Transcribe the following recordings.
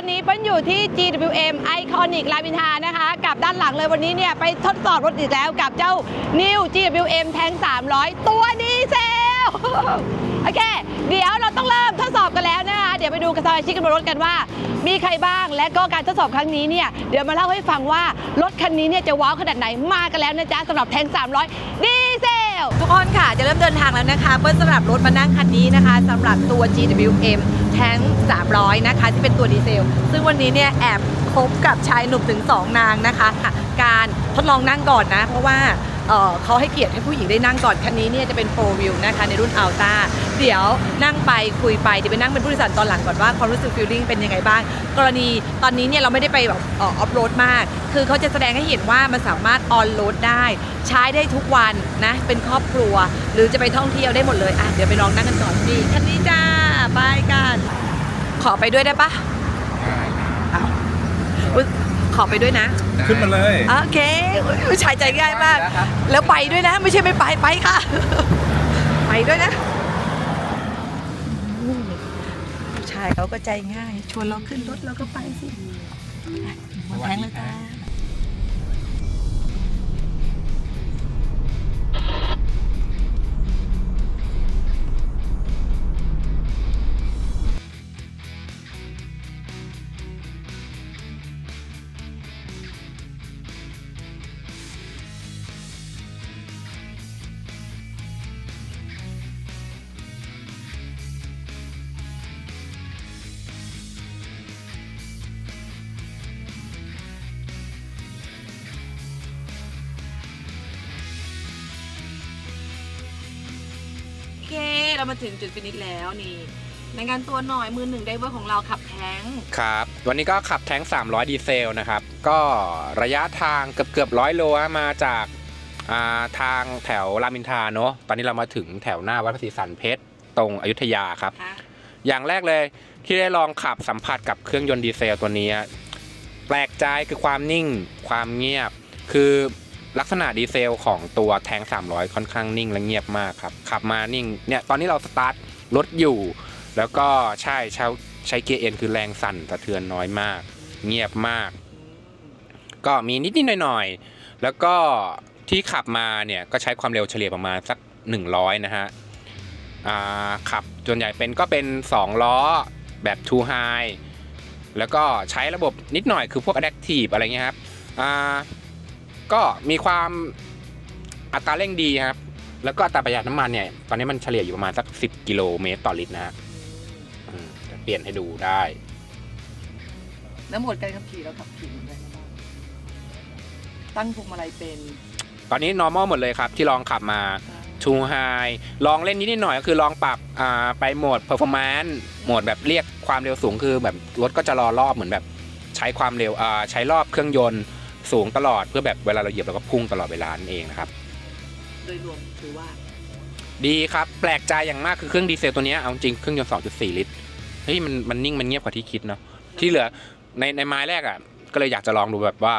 อนนี้เปิ้ลอยู่ที่ GWM Iconic รามอินทานะคะ กับด้านหลังเลยวันนี้เนี่ย ไปทดสอบรถอีกแล้วกับเจ้า New GWM Tank 300 ตัวดีเซล โอเค เดี๋ยวเราต้องเริ่มทดสอบกันแล้วนะคะ เดี๋ยวไปดูกันสมาชิกกันบนรถกันว่า มีใครบ้างและก็การทดสอบครั้งนี้เนี่ย เดี๋ยวมาเล่าให้ฟังว่ารถคันนี้เนี่ยจะว้าวขนาดไหนมากันแล้วนะจ๊ะสำหรับแทง300 ดี เซลทุกคนค่ะ จะเริ่มเดินทางแล้วนะคะเปิ้ลสำหรับรถมานั่งคันนี้นะคะสำหรับตัว GWM แทง300 นะคะ ที่เป็นตัวดีเซล ซึ่งวันนี้เนี่ยแอบคบกับชายหนุ่มถึง 2 นางนะคะ การทดลองนั่งก่อนนะ เพราะว่าเเขาให้เกียรติให้ผู้หญิงได้นั่งก่อน คันนี้เนี่ยจะเป็น 4 wheel นะคะ ในรุ่น Alta เดี๋ยวนั่งไปคุยไปเดี๋ยวไปนั่งเป็นผู้โดยสารตอนหลังก่อนว่าความรู้สึก feeling เป็นยังไงบ้าง กรณีตอนนี้เนี่ยเราไม่ได้ไปแบบออฟโรดมาก คือเขาจะแสดงให้เห็นว่ามันสามารถออนโรดได้ ใช้ได้ทุกวันนะเป็นครอบครัว หรือจะไปท่องเที่ยวได้หมดเลยอะเดี๋ยวไปลองนั่งกันก่อนดีคันนี้จ้าบายกันขอไปด้วยได้ปะอ้าวอุ๊ยขอไปด้วยนะ ขึ้นมาเลย โอเคอุ๊ยผู้ชายใจง่ายมาก แล้วไปด้วยนะ ไม่ใช่ไม่ไป ไปค่ะ ไปด้วยนะอืมผู้ชายเขาก็ใจง่าย ชวนเราขึ้นรถเราก็ไปสิอะหมดแทงเลยจ้า เคเรามาถึงจุดฟินิชแล้วนี่ในงานตัวหน่อยมือหนึ่งไดเวอร์ของเราขับแท้งครับวันนี้ก็ขับแท้ง 300 ดีเซลนะครับ ก็ระยะทางเกือบเกือบร้อยโลฮะมาจากอ่าทางแถวรามอินทราเนอะตอนนี้เรามาถึงแถวหน้าวัดพระศรีสันเพชรตรงอยุธยาครับค่ะอย่างแรกเลยที่ได้ลองขับสัมผัสกับเครื่องยนต์ดีเซลตัวนี้ แปลกใจคือความนิ่งความเงียบ คือ ลักษณะดีเซลของตัวแทง 300 ค่อนข้างนิ่งและเงียบมากครับ ขับมานิ่งเนี่ยตอนนี้เราสตาร์ทรถอยู่ แล้วก็ใช่ใช้ใช้เกียร์เอ็นคือแรงสั่นสะเทือนน้อยมาก เงียบมาก ก็มีนิดๆหน่อยๆ แล้วก็ที่ขับมาเนี่ยก็ใช้ความเร็วเฉลี่ยประมาณสัก 100 นะฮะอ่าขับส่วนใหญ่เป็นก็เป็น 2 ล้อแบบ Two High แล้วก็ใช้ระบบนิดหน่อยคือพวก Adaptive อะไรเงี้ยครับอ่า ก็มีความอัตราเร่งดีครับ แล้วก็อัตราประหยัดน้ำมันเนี่ย ตอนนี้มันเฉลี่ยอยู่ประมาณสัก 10 กิโลเมตรต่อลิตรนะฮะอืมจะเปลี่ยนให้ดูได้ แล้วโหมดการขับขี่เราขับขี่ยังไงบ้างตั้งพวงมาลัยเป็นตอนนี้ normal หมดเลยครับ ที่ลองขับมา ชูไฮลองเล่นนิดๆหน่อยก็คือลองปรับอ่าไปโหมด performance โหมดแบบเรียกความเร็วสูงคือแบบรถก็จะรอรอบเหมือนแบบใช้ความเร็วอ่าใช้รอบเครื่องยนต์ สูงตลอดเพื่อแบบเวลาเราเหยียบเราก็พุ่งตลอดเวลานั่นเองนะครับ โดยรวมถือว่า ดีครับ แปลกใจอย่างมากคือเครื่องดีเซลตัวเนี้ยเอาจริงเครื่องยนต์2.4 ลิตรเฮ้ยมันมันนิ่งมันเงียบกว่าที่คิดเนาะที่เหลือในในไม้แรกอะก็เลยอยากจะลองดูแบบว่า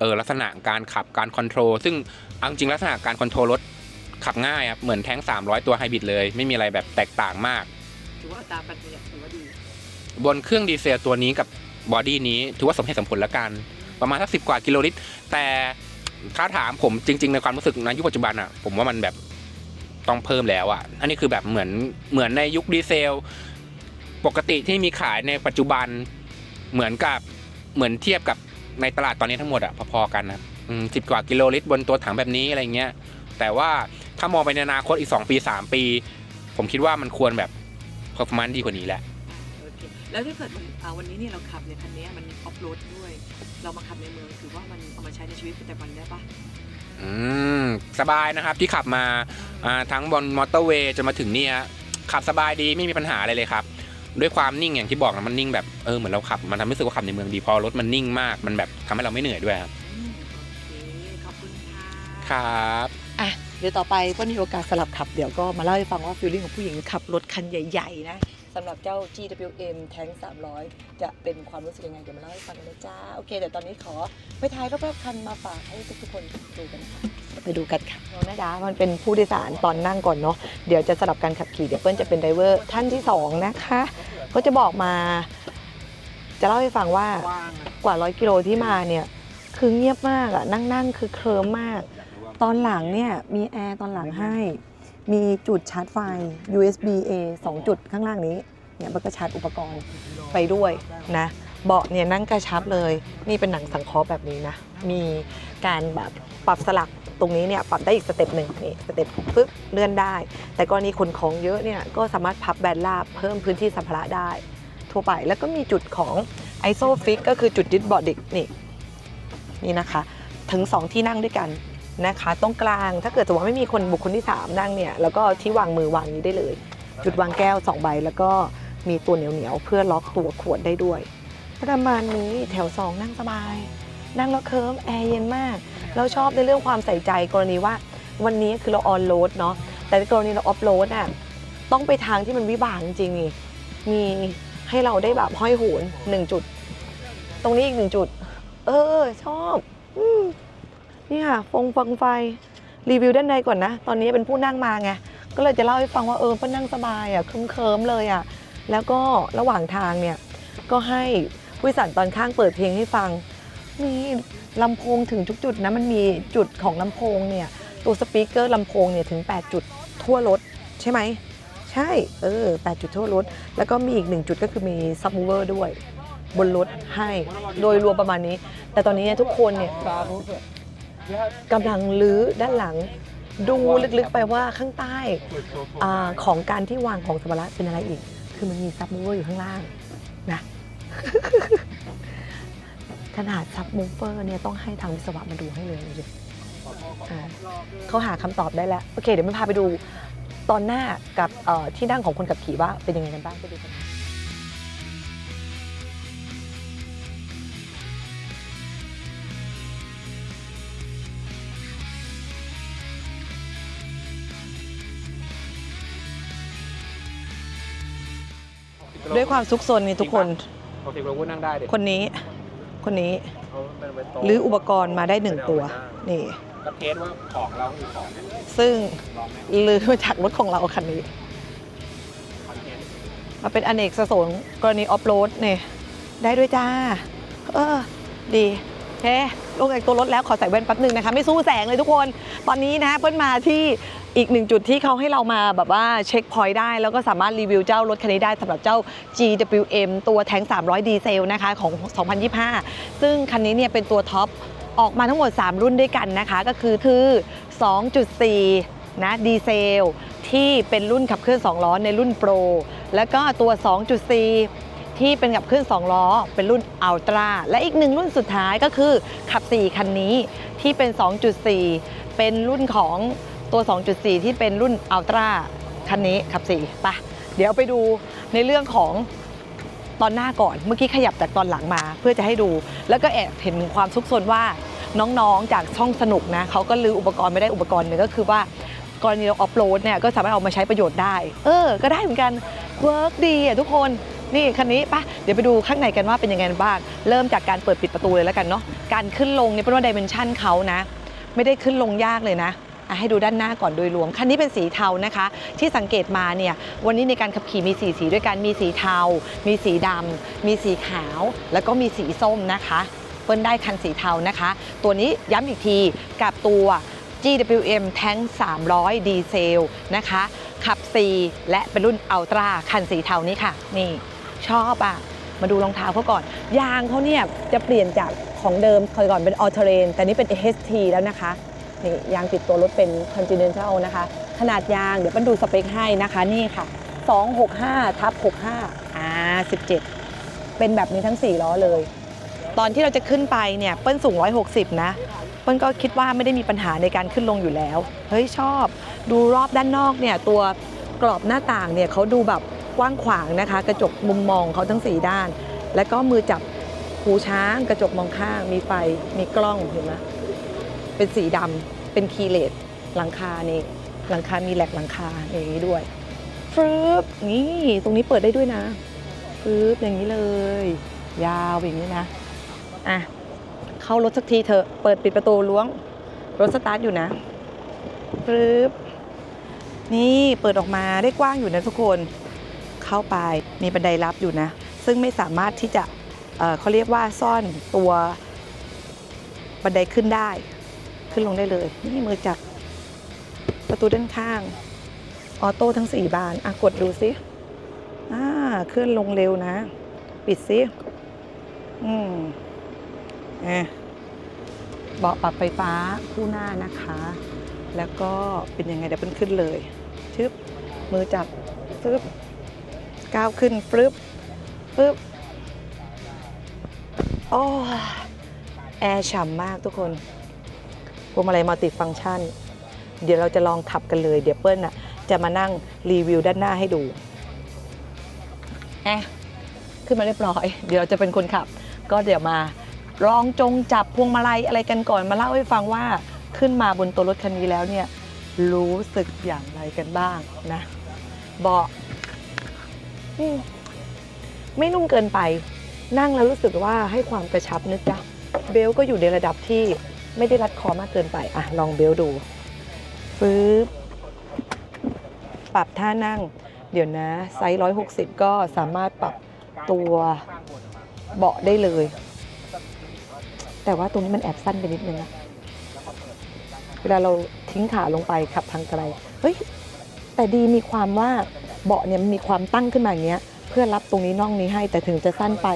เออลักษณะการขับการคอนโทรลซึ่งเอาจริงลักษณะการคอนโทรลรถขับง่ายครับเหมือนแท้ง 300 ตัวไฮบริดเลย ไม่มีอะไรแบบแตกต่างมาก ถือว่าอัตราการประหยัดถือว่าดี บนเครื่องดีเซลตัวนี้กับบอดี้นี้ถือว่าสมเหตุสมผลแล้วกัน ประมาณสักสิบกว่ากิโลลิตร แต่ถ้าถามผมจริง ๆ ในความรู้สึกในยุคปัจจุบันอะผมว่ามันแบบต้องเพิ่มแล้วอะอันนี้คือแบบเหมือนเหมือนในยุคดีเซล ปกติที่มีขายในปัจจุบันเหมือนกับเหมือนเทียบกับในตลาดตอนนี้ทั้งหมดอะพอๆกันนะสิบกว่ากิโลลิตรบนตัวถังแบบนี้อะไรเงี้ยแต่ว่าถ้ามองไปในอนาคตอีก 2 ปี 3 ปี ผมคิดว่ามันควรแบบ performance ดีกว่านี้แหละแล้วถ้าเกิดวันนี้เนี่ยเราขับในคันนี้มันออฟโรดด้วย เรามาขับในเมืองถือว่ามันเอามาใช้ในชีวิตประจำวันได้ปะอืมสบายนะครับที่ขับมาอ่าทั้งบนมอเตอร์เวย์จนมาถึงเนี่ยขับสบายดีไม่มีปัญหาอะไรเลยครับ ด้วยความนิ่งอย่างที่บอกนะมันนิ่งแบบเออเหมือนเราขับมันทำให้รู้สึกว่าขับในเมืองดีพอรถมันนิ่งมากมันแบบทำให้เราไม่เหนื่อยด้วยครับอืมโอเคขอบคุณค่ะ ครับ อะเดี๋ยวต่อไปก็มีโอกาสสลับขับเดี๋ยวก็มาเล่าให้ฟังว่าฟิลลิ่งของผู้หญิงขับรถคันใหญ่ ๆ นะ สำหรับเจ้า GWM Tank 300 จะเป็นความรู้สึกยังไง เดี๋ยวมาเล่าให้ฟังกันนะจ้า โอเค เดี๋ยวตอนนี้ขอไปท้ายรอบๆคันมาฝากให้ทุกๆคนดูกันค่ะ ไปดูกันค่ะน้องนาดามันเป็นผู้โดยสารตอนนั่งก่อนเนาะเดี๋ยวจะสลับการขับขี่เดี๋ยวเปิ้ลจะเป็นไดรเวอร์ท่านที่สองนะคะก็จะบอกมา จะเล่าให้ฟังว่ากว่าร้อยกิโลที่มาเนี่ยคือเงียบมากอะนั่งนั่งๆคือเคลิ้มมาก ตอนหลังเนี่ยมีแอร์ตอนหลังให้ มีจุดชาร์จไฟ USB A 2 จุดข้างล่างนี้เนี่ยมันก็ชาร์จอุปกรณ์ไปด้วยนะเบาะเนี่ยนั่งกระชับเลย นี่เป็นหนังสังเคราะห์แบบนี้นะ มีการแบบปรับสลักตรงนี้เนี่ยปรับได้อีกสเต็ปหนึ่งนี่สเต็ปปึ๊บเลื่อนได้ แต่กรณีขนของเยอะเนี่ยก็สามารถพับแบนราบเพิ่มพื้นที่สัมภาระได้ ทั่วไปแล้วก็มีจุดของ ISOFIX ก็คือจุดยึดเบาะเด็กนี่นี่นะคะ ถึง 2 ที่นั่งด้วยกัน นะคะ ตรงกลางถ้าเกิดจะว่าไม่มีคนบุคคลที่ 3 นั่งเนี่ยแล้วก็ที่วางมือวางนี้ได้เลย จุดวางแก้ว 2 ใบ แล้วก็มีตัวเหนียวๆเพื่อล็อกตัวขวดได้ด้วย ประมาณนี้แถว 2 นั่งสบาย นั่งแล้วเคิร์มแอร์เย็นมาก เราชอบในเรื่องความใส่ใจกรณีว่าวันนี้คือเราออนโหลดเนาะแต่ในกรณีเราออฟโหลดน่ะต้องไปทางที่มันวิบากจริงๆมีให้เราได้แบบห้อยโหนหนึ่งจุด ตรงนี้อีกหนึ่งจุด เออ ชอบ อืม นี่ค่ะฟงฟังไฟรีวิวด้านในก่อนนะ ตอนนี้เป็นผู้นั่งมาไง ก็เลยจะเล่าให้ฟังว่าเออป้านั่งสบายอะเคิมๆเลยอะ แล้วก็ระหว่างทางเนี่ย ก็ให้ผู้โดยสารตอนข้างเปิดเพลงให้ฟัง มีลำโพงถึงทุกจุดนะ มันมีจุดของลำโพงเนี่ย ตัวสปีกเกอร์ลำโพงเนี่ยถึง 8 จุดทั่วรถใช่ไหม ใช่ เออ 8 จุดทั่วรถ แล้วก็มีอีกหนึ่งจุดก็คือมีซับ w ูเวอร์ด้วย บนรถให้ โดยรวมประมาณนี้ แต่ตอนนี้ทุกคนเนี่ย กำลังลื้อด้านหลัง ดูลึกๆไปว่าข้างใต้อาของการที่วางของสัมภาระเป็นอะไรอีก คือมันมีซับ w ูเวอร์อยู่ข้างล่างนะ ขนาดซับ w ูเฟอร์เนี่ยต้องให้ทางวิศวะมาดูให้เลยเขาหาคำตอบได้แล้ว โอเค เดี๋ยวไม่พาไปดูตอนหน้ากับที่นั่งของคนขับขี่ว่าเป็นยังไงกันบ้างไปดูกัน ด้วยความซุกซนนี่ทุกคนปกติเราพูดนั่งได้เด็คนนี้ คนนี้หรืออุปกรณ์มาได้หนึ่งตัว นี่ ก็เทสว่าของเราคือของเนี่ยซึ่งลองไหมลือมาจากรถของเราคันนี้คอนเทนต์มาเป็นอเนกประสงค์กรณีออฟโรดเนี่ยได้ด้วยจ้า เออ ดีเฮ้ลงจากตัวรถแล้วขอใส่แว่นแป๊บนึงนะคะ ไม่สู้แสงเลยทุกคน ตอนนี้นะเปิ้ลมาที่ อีกหนึ่งจุดที่เขาให้เรามาแบบว่าเช็คพอยต์ได้ แล้วก็สามารถรีวิวเจ้ารถคันนี้ได้สำหรับเจ้า GWM ตัวแทง 300 ดีเซลนะคะของ 2025 ซึ่งคันนี้เนี่ยเป็นตัวท็อปออกมาทั้งหมด 3 รุ่นด้วยกันนะคะ ก็คือคือ 2.4 นะดีเซล ที่เป็นรุ่นขับเคลื่อน 2 ล้อในรุ่นโปรแล้วก็ตัว 2.4ที่เป็นขับเคลื่อน2ล้อ เป็นรุ่นอัลตร้าและอีกหนึ่งรุ่นสุดท้ายก็คือขับ 4 คันนี้ที่เป็น 2.4 เป็นรุ่นของ ตัว 2.4 ที่เป็นรุ่นอัลตร้าคันนี้ขับ4ไปะเดี๋ยวไปดูในเรื่องของตอนหน้าก่อนเมื่อกี้ขยับจากตอนหลังมาเพื่อจะให้ดู แล้วก็แอบเห็นความซุกซนว่าน้องๆจากช่องสนุกนะเขาก็ลืออุปกรณ์ไม่ได้อุปกรณ์หนึ่งก็คือว่ากรณีเราออฟโหลดเนี่ยก็สามารถเอามาใช้ประโยชน์ได้ เออ ก็ได้เหมือนกันเวิร์กดีอะทุกคนนี่คันนี้ปะเดี๋ยวไปดูข้างในกันว่าเป็นยังไงบ้าง เริ่มจากการเปิดปิดประตูเลยแล้วกันเนาะการขึ้นลงเนี่ยเป็นว่าดิเมนชันเขานะ ไม่ได้ขึ้นลงยากเลยนะ ให้ดูด้านหน้าก่อนโดยรวม คันนี้เป็นสีเทานะคะ ที่สังเกตมาเนี่ยวันนี้ในการขับขี่มีสีสีด้วยกันมีสีเทา มีสีดำมีสีขาว แล้วก็มีสีส้มนะคะเปิ้ลได้คันสีเทานะคะ ตัวนี้ย้ำอีกทีกับตัว GWM Tank 300 ดีเซลนะคะ ขับ 4 และเป็นรุ่นอัลตร้าคันสีเทานี้ค่ะ นี่ชอบอะ มาดูรองเท้าเขาก่อน ยางเขาเนี่ยจะเปลี่ยนจากของเดิมเคยก่อนเป็นออเทเรนแต่นี่เป็น HT แล้วนะคะ ยางติดตัวรถเป็น Continental นะคะ ขนาดยางเดี๋ยวเปิ้ลดูสเปคให้นะคะนี่ค่ะ 265ทับ65อ่า17 เป็นแบบนี้ทั้ง 4 ล้อเลย ตอนที่เราจะขึ้นไปเนี่ยเปิ้ลสูง 160 นะ เปิ้ลก็คิดว่าไม่ได้มีปัญหาในการขึ้นลงอยู่แล้ว เฮ้ยชอบ ดูรอบด้านนอกเนี่ยตัวกรอบหน้าต่างเนี่ยเขาดูแบบกว้างขวางนะคะ กระจกมุมมองเขาทั้ง 4 ด้าน แล้วก็มือจับหูช้างกระจกมองข้างมีไฟมีกล้องเห็นไหม เป็นสีดำเป็นคีเลสหลังคานี่หลังคามีแหลกหลังคาอย่างนี้ด้วยฟรึบนี่ตรงนี้เปิดได้ด้วยนะฟรึบอย่างนี้เลย ยาวอย่างนี้นะอะเข้ารถสักทีเถอะเปิดปิดประตูล้วงรถสตาร์ทอยู่นะปึ๊บนี่เปิดออกมาได้กว้างอยู่นะทุกคนเข้าไปมีบันไดลับอยู่นะ ซึ่งไม่สามารถที่จะเเขาเรียกว่าซ่อนตัวบันไดขึ้นได้ ขึ้นลงได้เลย นี่มือจับประตูด้านข้าง ออโต้ทั้ง 4 บานอะกดดูซิอ่าเคลื่อนลงเร็วนะ ปิดซิอืมอะเบาะปรับไฟฟ้าคู่หน้านะคะ แล้วก็เป็นยังไงเดี๋ยวเป็นขึ้นเลยชึบมือจับฟึบก้าวขึ้นฟึบฟึบโอ้แอร์ฉ่ำมากทุกคน พวงมาลัยมัลติฟังก์ชัน เดี๋ยวเราจะลองขับกันเลย เดี๋ยวเปิ้ลน่ะจะมานั่งรีวิวด้านหน้าให้ดูแอะขึ้นมาเรียบร้อย เดี๋ยวเราจะเป็นคนขับ ก็เดี๋ยวมาลองจงจับพวงมาลัยอะไรกันก่อนมาเล่าให้ฟังว่าขึ้นมาบนตัวรถคันนี้แล้วเนี่ยรู้สึกอย่างไรกันบ้างนะเบาะไม่นุ่มเกินไป นั่งแล้วรู้สึกว่าให้ความกระชับนะจ๊ะเบลก็อยู่ในระดับที่ ไม่ได้รัดคอมากเกินไปอะลองเบลดูฟืบปรับท่านั่ง เดี๋ยวนะไซส์160 ก็สามารถปรับตัวเบาะได้เลย แต่ว่าตรงนี้มันแอบสั้นไปนิดนึงนะเวลาเราทิ้งขาลงไปขับทางไกลเฮ้ยแต่ดีมีความว่าเบาะเนี่ยมีความตั้งขึ้นมาอย่างเงี้ยเพื่อรับตรงนี้น่องนี้ให้แต่ถึงจะสั้นไป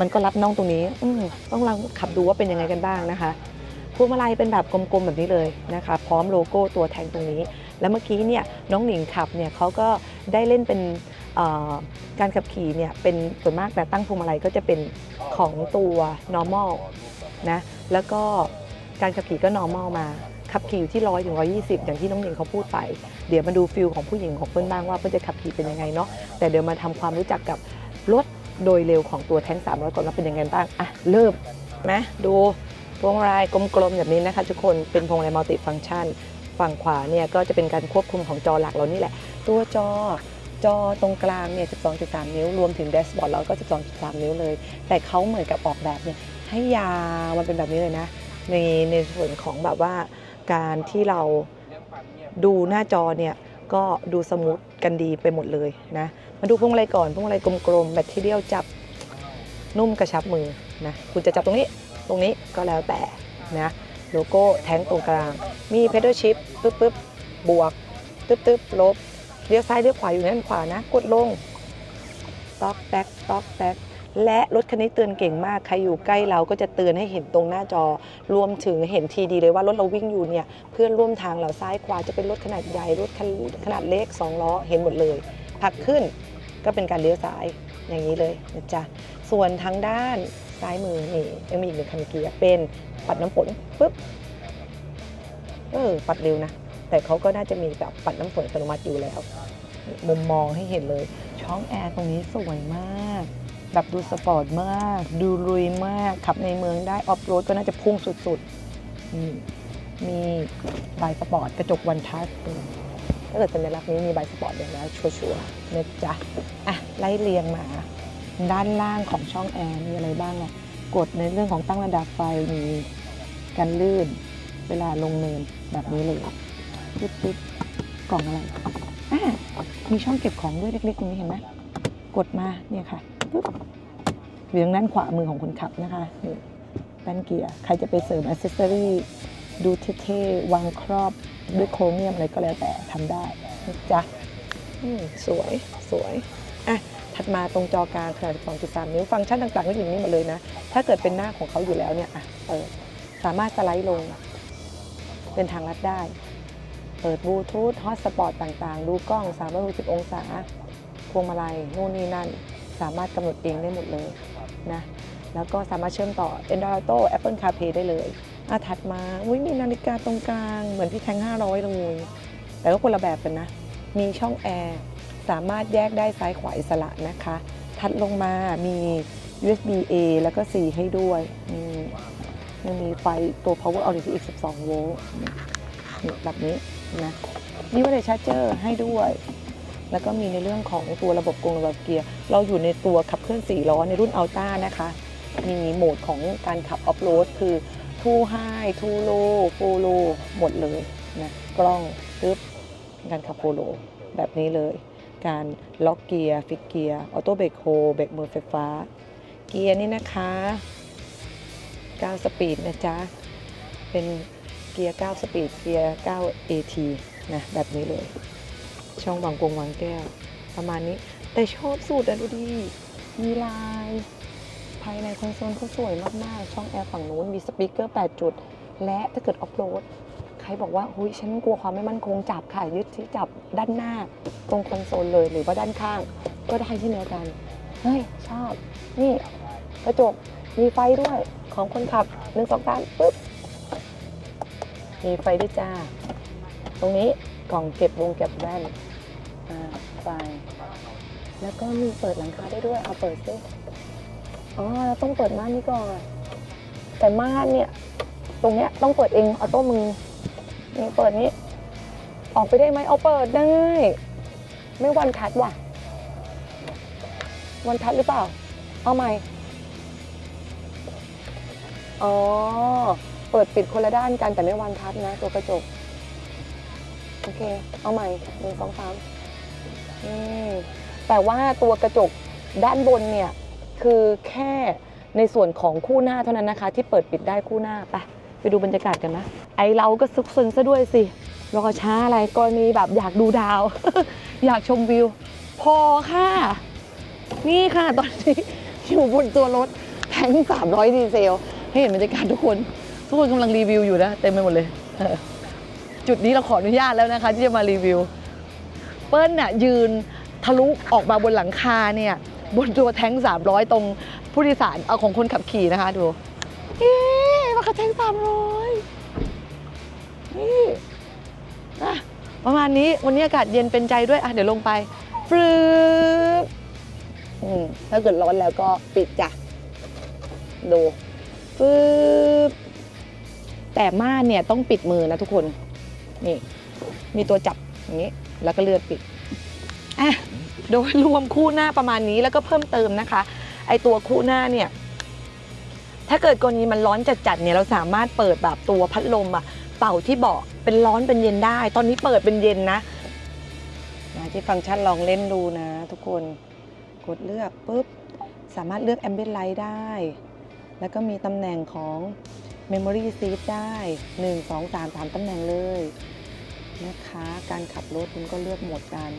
มันก็รับน่องตรงนี้ อืต้องลองขับดูว่าเป็นยังไงกันบ้างนะคะ วงมาลัยเป็นแบบกลมๆแบบนี้เลยนะคะ พร้อมโลโก้ตัวแทงตรงนี้ แล้วเมื่อกี้เนี่ยน้องหนิงขับเนี่ยเขาก็ได้เล่นเป็นการขับขี่เนี่ยเป็นส่วนมากแต่ตั้งพวงมาลัยก็จะเป็นของตัว normal นะแล้วก็การขับขี่ก็ normal มาขับขี่อยู่ที่ร้อยถึงร้อยี่สิบอย่างที่น้องหญิงเขาพูดไป เดี๋ยวมาดูฟิลของผู้หญิงของเพื่อนบ้างว่าเพื่อนจะขับขี่เป็นยังไงเนาะแต่เดี๋ยวมาทำความรู้จักกับรถโดยเร็วของตัวแท้ง300ก่อนว่าเป็นยังไงบ้างอะเริ่มนะดู พวงมาลัยกลมๆแบบนี้นะคะทุกคนเป็นพวงมาลัยมัลติฟังก์ชัน ฝั่งขวาเนี่ยก็จะเป็นการควบคุมของจอหลักเรานี่แหละ ตัวจอจอตรงกลางเนี่ย 12.3 นิ้ว รวมถึงแดชบอร์ดเราก็ 12.3 นิ้วเลย แต่เขาเหมือนกับออกแบบเนี่ยให้ยาวมันเป็นแบบนี้เลยนะ ในในส่วนของแบบว่าการที่เราดูหน้าจอเนี่ย ก็ดูสมูทกันดีไปหมดเลยนะ มาดูพวงมาลัยก่อนพวงมาลัยกลมๆแบตเทีเรียลจับนุ่มกระชับมือนะ คุณจะจับตรงนี้ ตรงนี้ก็แล้วแต่นะโลโก้แท้งตรงกลาง มีเพด l ชิพปึ๊บปึ๊บบวกตึ๊บตึ๊บลบเลี้ยวซ้ายเลี้ยวขวาอยู่นั่นขวานะ กดลงต๊อกแท็กต๊อกแท็กและรถคันนี้เตือนเก่งมาก ใครอยู่ใกล้เราก็จะเตือนให้เห็นตรงหน้าจอ รวมถึงเห็นทีดีเลยว่ารถเราวิ่งอยู่เนี่ย เพื่อนร่วมทางเราซ้ายขวาจะเป็นรถขนาดใหญ่ รถขนาดเล็กสองล้อเห็นหมดเลยผลักขึ้นก็เป็นการเลี้ยวซ้ายอย่างนี้เลยนะจ๊ะ ส่วนทางด้าน ซ้ายมือนี่ยังมีอีกหนึ่งคันเกียร์เป็นปัดน้ำฝนปุ๊บเออปัดเร็วนะ แต่เขาก็น่าจะมีแบบปัดน้ำฝนอัตโนมัติอยู่แล้ว มุมมองให้เห็นเลย ช่องแอร์ตรงนี้สวยมาก แบบดูสปอร์ตมาก ดูลุยมาก ขับในเมืองได้ออฟโรดก็น่าจะพุ่งสุดๆนี่มีใบสปอร์ตกระจกวันทัชถ้าเกิดสัญลักษณ์นี้มีใบสปอร์ตอย่างแล้วชัวร์ๆนะจ๊ะอะไล่เรียงมา ด้านล่างของช่องแอร์มีอะไรบ้างอะกดในเรื่องของตั้งระดับไฟมีกันลื่น เวลาลงเนินแบบนี้เลยปึ๊บปึ๊บกล่องอะไรอ่ามีช่องเก็บของด้วยเล็กๆตรงนี้เห็นไหมกดมาเนี่ยค่ะปึ๊บอยู่ทางด้านขวามือของคนขับนะคะนี่แป้นเกียร์ใครจะไปเสริมอ c เซสซอรี่ดูเท่ๆวางครอบด้วยโครเมียมอะไรก็แล้วแต่ทำได้นะจ๊ะสวยสวย ถัดมาตรงจอกลางขนาด2.3 นิ้ว ฟังก์ชันต่างๆก็อยู่นี่หมดเลยนะ ถ้าเกิดเป็นหน้าของเขาอยู่แล้วเนี่ยอะเปิดสามารถสไลด์ลง เป็นทางลัดได้ เปิดบลูทูธฮอตสปอตต่างๆ ดูกล้อง 360 องศา พวงมาลัยนู่นนี่นั่น สามารถกำหนดเองได้หมดเลยนะ แล้วก็สามารถเชื่อมต่อ Android Auto Apple CarPlay ได้เลยอะถัดมาอุ้ยมีนาฬิกาตรงกลาง เหมือนพี่แทง500เลยแต่ก็คนละแบบกันนะ มีช่องแอร์ สามารถแยกได้ซ้ายขวาอิสระนะคะถัดลงมามี USB A แล้วก็ C ให้ด้วยนี่ยังมีไฟตัว power outlet อีก 12 โวลต์นี่แบบนี้นะมีวัดชาร์จเจอร์ให้ด้วย แล้วก็มีในเรื่องของตัวระบบกงระบบเกียร์ เราอยู่ในตัวขับเคลื่อน4ล้อในรุ่นอัลต้านะคะ มีโหมดของการขับออฟโรดคือ Too High Too Low Full Low หมดเลยนะกล้องปึ๊บการขับโฟโลแบบนี้เลย การล็อกเกียร์ฟิกเกียร์ออโต้เบรกโฮเบรกมือไฟฟ้า เกียร์นี่นะคะ9สปีดนะจ๊ะ เป็นเกียร์9สปีดเกียร์9 AT นะแบบนี้เลย ช่องวางกงวางแก้ว ประมาณนี้แต่ชอบสูตรอะดูดิมีลาย ภายในคอนโซลเขาสวยมาก ๆ ช่องแอร์ฝั่งนู้นมีสปีกเกอร์ 8 จุด และถ้าเกิดออฟโรด รบอกว่าหุยฉันกลัวความไม่มั่นคงจับค่ะยึดที่จับด้านหน้า ตรงคอนโซลเลยหรือว่าด้านข้าง ก็ได้เช่เดียวกันเฮ้ยชอบ นี่กระจกมีไฟด้วยของคนขับหนึ่งสองสามปึ๊บมีไฟด้วยจ้า ตรงนี้กล่องเก็บวงเก็บแว่นไฟแล้วก็มีเปิดหลังคาได้ด้วยเอาเปิดซิอ๋อเราต้องเปิดม่านนี้ก่อน แต่ม่านเนี่ย ตรงเนี้ยต้องเปิดเองออโต้มือ นี่เปิดนี้ ออกไปได้ไหมเอาเปิดได้ ไม่วันทัดว่ะ วันทัดหรือเปล่า เอาใหม่ อ๋อ เปิดปิดคนละด้านกันแต่ไม่วันทัดนะ ตัวกระจก โอเค เอาใหม่หนึ่งสองสามนี่แต่ว่าตัวกระจกด้านบนเนี่ย คือแค่ในส่วนของคู่หน้าเท่านั้นนะคะ ที่เปิดปิดได้คู่หน้าไป ไปดูบรรยากาศกันนะ ไอเราก็ซุกซนซะด้วยสิรอช้าอะไรกรณีแบบอยากดูดาว อยากชมวิว พอค่ะ นี่ค่ะตอนนี้อยู่บนตัวรถแทง300 ดีเซล ให้เห็นบรรยากาศทุกคน ทุกคนกำลังรีวิวอยู่นะ เต็มไปหมดเลย จุดนี้เราขออนุญาตแล้วนะคะ ที่จะมารีวิว เปิ้ลน่ะยืนทะลุออกมาบนหลังคาเนี่ย บนตัวแทง300 ตรงผู้โดยสารเอาของคนขับขี่นะคะดู เอ๊ะมากับแท้ง300นี่อะประมาณนี้วันนี้อากาศเย็นเป็นใจด้วยอะเดี๋ยวลงไปฟรึบอืมถ้าเกิดร้อนแล้วก็ปิดจ้ะ ดูปึ๊บแต่ม่านเนี่ยต้องปิดมือนะทุกคน นี่ มีตัวจับอย่างนี้ แล้วก็เลื่อนปิดอะโดยรวมคู่หน้าประมาณนี้แล้วก็เพิ่มเติมนะคะ ไอตัวคู่หน้าเนี่ย ถ้าเกิดกรณีมันร้อนจัดๆเนี่ยเราสามารถเปิดแบบตัวพัดลมอะเป่าที่เบาะเป็นร้อนเป็นเย็นได้ ตอนนี้เปิดเป็นเย็นนะนะที่ฟังก์ชันลองเล่นดูนะ ทุกคนกดเลือกปุ๊บ สามารถเลือก Ambient Light ได้ แล้วก็มีตำแหน่งของ Memory Seat ได้ 1 2 3 3ตำแหน่งเลยนะคะการขับรถมันก็เลือกโหมดการ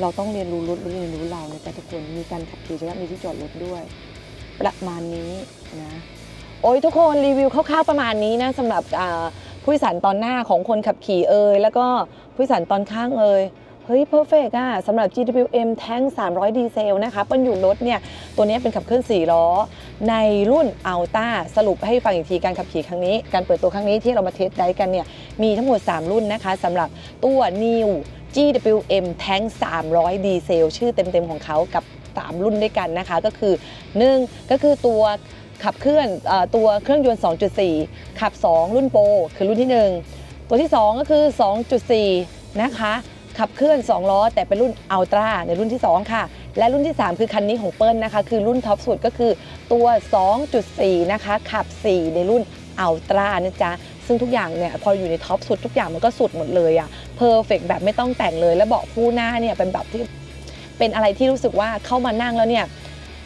เราต้องเรียนรู้รถเรียนรู้เรานะจ๊ะทุกคนมีการขับขี่ใช่ไหมมีที่จอดรถด้วย ประมาณนี้นะโอ้ยทุกคนรีวิวคร่าวๆประมาณนี้นะสำหรับผู้โดยสารตอนหน้าของคนขับขี่เอ่ยแล้วก็ผู้โดยสารตอนข้างเอ่ยเฮ้ยเพอร์เฟกอะสำหรับ GWM แท้ง300 ดีเซลนะคะเปิ้ลอยู่รถเนี่ย ตัวนี้เป็นขับเคลื่อน 4 ล้อ ในรุ่น a l t a สรุปให้ฟังอีกทีการขับขี่ครั้งนี้ การเปิดตัวครั้งนี้ที่เรามาเทสได้กันเนี่ย มีทั้งหมด 3 รุ่นนะคะสำหรับตัว New GWM แท้ง300 ดีเซล ชื่อเต็มๆของเขากับ 3 รุ่นด้วยกันนะคะ ก็คือ 1 ก็คือตัวขับเคลื่อนตัวเครื่องยนต์ 2.4 ขับ 2 รุ่นโปรคือรุ่นที่ 1 ตัวที่ 2 ก็คือ 2.4 นะคะขับเคลื่อน 2 ล้อ แต่เป็นรุ่นอัลตร้าในรุ่นที่ 2 ค่ะ และรุ่นที่ 3 คือคันนี้ของเปิ้ลนะคะ คือรุ่นท็อปสุดก็คือตัว 2.4 นะคะ ขับ 4 ในรุ่นอัลตร้านะจ๊ะ ซึ่งทุกอย่างเนี่ยพออยู่ในท็อปสุดทุกอย่างมันก็สุดหมดเลยอะเพอร์เฟกแบบไม่ต้องแต่งเลย แล้วเบาะคู่หน้าเนี่ยเป็นแบบที่ เป็นอะไรที่รู้สึกว่าเข้ามานั่งแล้วเนี่ย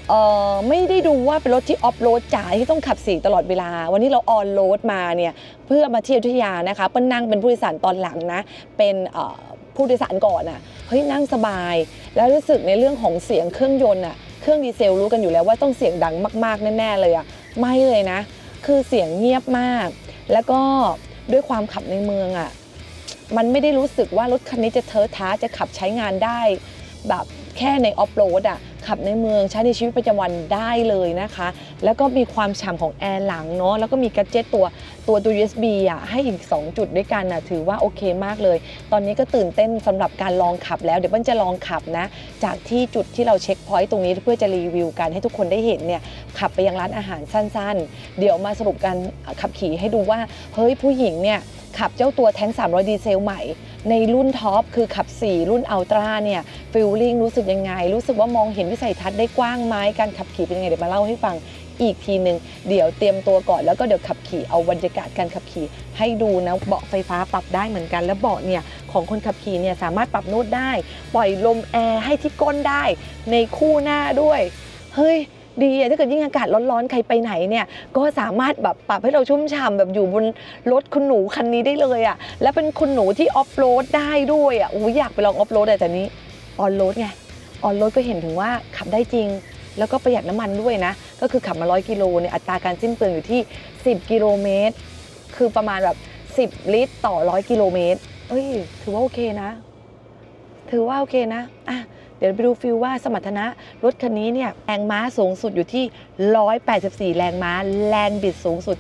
เออไม่ได้ดูว่าเป็นรถที่ออฟโรดจ๋าที่ต้องขับสีตลอดเวลา วันนี้เราออนโรดมาเนี่ยเพื่อมาเที่ยวอยุทยานะคะเปิ้ลนั่งเป็นผู้โดยสารตอนหลังนะ เป็นผู้โดยสารก่อนอะเฮ้ยนั่งสบาย แล้วรู้สึกในเรื่องของเสียงเครื่องยนต์อะเครื่องดีเซลรู้กันอยู่แล้วว่าต้องเสียงดังมากๆแน่ๆเลยอะไม่เลยนะ คือเสียงเงียบมาก แล้วก็ด้วยความขับในเมืองอะมันไม่ได้รู้สึกว่ารถคันนี้จะเทอะท้าจะขับใช้งานได้ แบบ แค่ในออฟโรดอะขับในเมืองใช้ในชีวิตประจำวันได้เลยนะคะ แล้วก็มีความฉ่ำของแอร์หลังเนาะแล้วก็มีกัจเจตตัว ตัวตัว USB อะให้อีก 2 จุดด้วยกันนะถือว่าโอเคมากเลย ตอนนี้ก็ตื่นเต้นสำหรับการลองขับแล้วเดี๋ยวเปิ้ลจะลองขับนะ จากที่จุดที่เราเช็คพอยต์ตรงนี้เพื่อจะรีวิวกันให้ทุกคนได้เห็นเนี่ยขับไปยังร้านอาหารสั้นๆ เดี๋ยวมาสรุปการขับขี่ให้ดูว่าเฮ้ยผู้หญิงเนี่ยขับเจ้าตัวแท้ง 300 ดีเซลใหม่ ในรุ่นท็อปคือขับ 4 รุ่นอัลตร้าเนี่ยฟิลลิ่งรู้สึกยังไง รู้สึกว่ามองเห็นวิสัยทัศน์ได้กว้างไหมการขับขี่เป็นยังไงเดี๋ยวมาเล่าให้ฟัง อีกทีหนึ่งเดี๋ยวเตรียมตัวก่อนแล้วก็เดี๋ยวขับขี่เอาบรรยากาศการขับขี่ ให้ดูนะเบาะไฟฟ้าปรับได้เหมือนกัน แล้วเบาะเนี่ยของคนขับขี่เนี่ยสามารถปรับนูดได้ ปล่อยลมแอร์ให้ที่ก้นได้ ในคู่หน้าด้วย เฮ้ยดีถ้าเกิดยิ่งอากาศร้อนๆ ใครไปไหนเนี่ยก็สามารถแบบปรับให้เราชุ่มฉ่ำแบบอยู่บนรถคุณหนูคันนี้ได้เลยอะและเป็นคุณหนูที่ออฟโรดได้ด้วยอะอู้อยากไปลองออฟโรดแต่นี้ออนโรดไงออนโรดก็เห็นถึงว่าขับได้จริง แล้วก็ประหยัดน้ำมันด้วยนะ ก็คือขับมา 100 กิโลเนี่ยอัตราการสิ้นเปลืองอยู่ที่ 10 กิโลเมตร คือประมาณแบบ 10 ลิตรต่อ 100 กิโลเมตรเอ้ย ถือว่าโอเคนะ ถือว่าโอเคนะอะเดี๋ยวไปดูฟิลว่าสมรรถนะรถคันนี้เนี่ยแรงม้าสูงสุดอยู่ที่ 184 แรงม้า แรงบิดสูงสุด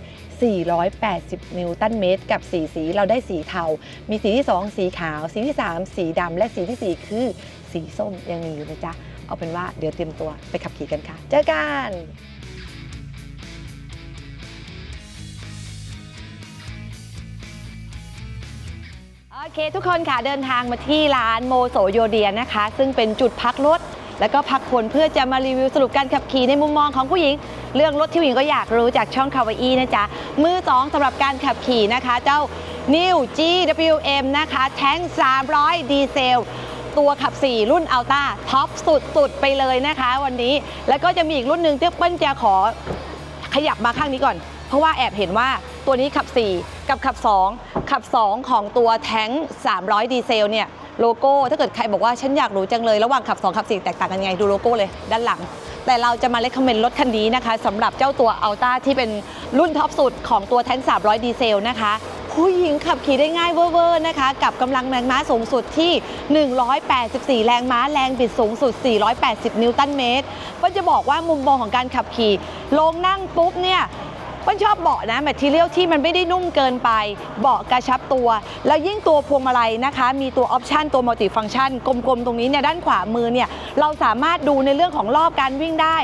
480 นิวตันเมตร กับสีสี เราได้สีเทา มีสีที่ 2 สีขาว สีที่ 3 สีดำ และสีทีสี่4 คือสีส้มยังมีอยู่นะจ๊ะ เอาเป็นว่าเดี๋ยวเตรียมตัวไปขับขี่กันค่ะ เจอกันโอเค ทุกคนค่ะเดินทางมาที่ร้านโมโสโยเดียนะคะ ซึ่งเป็นจุดพักรถ แล้วก็พักคนเพื่อจะมารีวิวสรุปการขับขี่ในมุมมองของผู้หญิง เรื่องรถที่ผู้หญิงก็อยากรู้จากช่องคาวาอีนะจ๊ะ มือ 2สำหรับการขับขี่นะคะ เจ้า New GWM นะคะ แท้ง 300 ดีเซล ตัวขับ 4 รุ่นอัลต้าท็อปสุดๆ ไปเลยนะคะ วันนี้แล้วก็จะมีอีกรุ่นหนึ่งที่เปิ้ลจะขอขยับมาข้างนี้ก่อน เพราะว่าแอบเห็นว่าตัวนี้ขับ 4 กับขับ 2 ขับ 2 ของตัวแท้ง 300 ดีเซลเนี่ยโลโก้ถ้าเกิดใครบอกว่าฉันอยากรู้จังเลยระหว่างขับ 2 ขับ 4 แตกต่างกันยังไงดูโลโก้เลยด้านหลัง แต่เราจะมาเล c คอมเมนต์รถคันนี้นะคะสำหรับเจ้าตัวอัลต้าที่เป็นรุ่นท็อปสุดของตัวแท้ง 300 ดีเซลนะคะ ผู้หญิงขับขี่ได้ง่ายเวอร์ๆนะคะ กับกำลังแรงม้าสูงสุดที่ 184 แรงม้าแรงบิดสูงสุด 480 นิวตันเมตรก็จะบอกว่ามุมมองของการขับขี่ ลงนั่งปุ๊บเนี่ยเปิ้ลชอบเบาะนะแมทเทียลที่มันไม่ได้นุ่มเกินไป เบาะกระชับตัว แล้วยิ่งตัวพวงมาลัยนะคะ มีตัวออปชันตัวมัลติฟัง c t ชันกลมๆ ตรงนี้เนี่ยด้านขวามือเนี่ยเราสามารถดูในเรื่องของรอบการวิ่งได้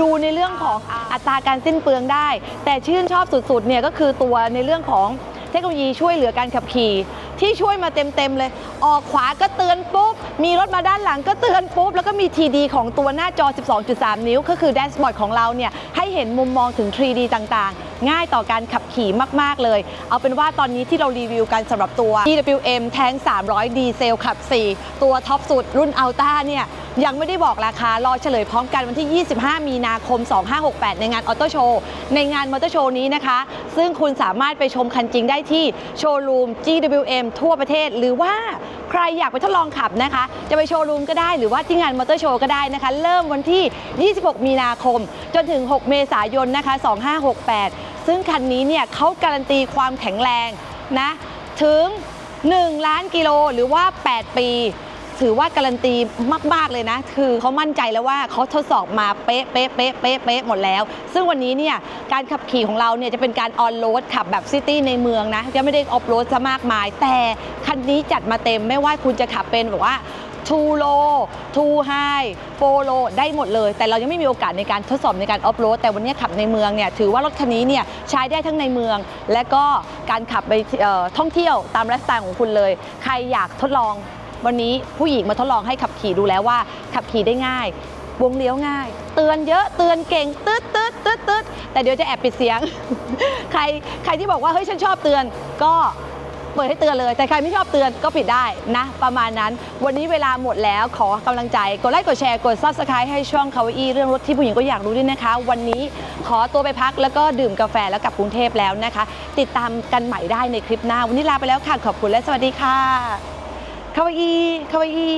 ดูในเรื่องของอัตราการสิ้นเปลืองได้ แต่ชื่นชอบสุดๆเนี่ยก็คือตัวในเรื่องของ เทคโนโลยีช่วยเหลือการขับขี่ ที่ช่วยมาเต็มๆเลย ออกขวาก็เตือนปุ๊บ มีรถมาด้านหลังก็เตือนปุ๊บ แล้วก็มี TD ของตัวหน้าจอ 12.3 นิ้ว ก็คือแดชบอร์ดของเราเนี่ยให้เห็นมุมมองถึง 3D ต่างๆ ง่ายต่อการขับขี่มากๆเลย เอาเป็นว่าตอนนี้ที่เรารีวิวกันสำหรับตัว EWM แทง300 ดีเซลขับ 4 ตัวท็อปสุดรุ่นอัลต้าเนี่ย ยังไม่ได้บอกราคารอเฉลยพร้อมกันวันที่ 25 มีนาคม 2568 ในงานออโต้โชว์ในงานมอเตอร์โชว์นี้นะคะ ซึ่งคุณสามารถไปชมคันจริงได้ที่โชว์รูม GWM ทั่วประเทศ หรือว่าใครอยากไปทดลองขับนะคะ จะไปโชว์รูมก็ได้หรือว่าที่งานมอเตอร์โชว์ก็ได้นะคะ เริ่มวันที่ 26 มีนาคม จนถึง 6 เมษายนนะคะ 2568 ซึ่งคันนี้เนี่ยเขาการันตีความแข็งแรงนะถึง 1 ล้านกิโลหรือว่า 8 ปี ถือว่าการันตีมาก ๆ เลยนะ คือเขามั่นใจแล้วว่าเขาทดสอบมาเป๊ะเป๊ะเป๊ะเป๊ะเป๊ะหมดแล้ว ซึ่งวันนี้เนี่ยการขับขี่ของเราเนี่ยจะเป็นการออนโรดขับแบบซิตี้ในเมืองนะจะไม่ได้ออฟโรดซะมากมาย แต่คันนี้จัดมาเต็มไม่ว่าคุณจะขับเป็นแบบว่าทูโลทูไฮโฟโลได้หมดเลย แต่เรายังไม่มีโอกาสในการทดสอบในการออฟโรดแต่วันนี้ขับในเมืองเนี่ยถือว่ารถคันนี้เนี่ยใช้ได้ทั้งในเมือง และก็การขับไปท่องเที่ยวตามไลฟ์สไตล์ของคุณเลย ใครอยากทดลอง วันนี้ผู้หญิงมาทดลองให้ขับขี่ดูแล้วว่า ขับขี่ได้ง่าย วงเลี้ยวง่าย เตือนเยอะเตือนเก่งตืดตืดตืดตืดแต่เดี๋ยวจะแอบปิดเสียง ใครใครที่บอกว่าเฮ้ยฉันชอบเตือนก็เปิดให้เตือนเลย แต่ใครไม่ชอบเตือนก็ปิดได้นะ ประมาณนั้น วันนี้เวลาหมดแล้วขอกำลังใจ กดไลค์กดแชร์กด subscribe ให้ช่องคาวอีเรื่องรถที่ผู้หญิงก็อยากรู้ด้วยนะคะ วันนี้ขอตัวไปพักแล้วก็ดื่มกาแฟแล้วกลับกรุงเทพแล้วนะคะ ติดตามกันใหม่ได้ในคลิปหน้า วันนี้ลาไปแล้วค่ะ ขอบคุณและสวัสดีค่ะ คาวาอีคาวาอี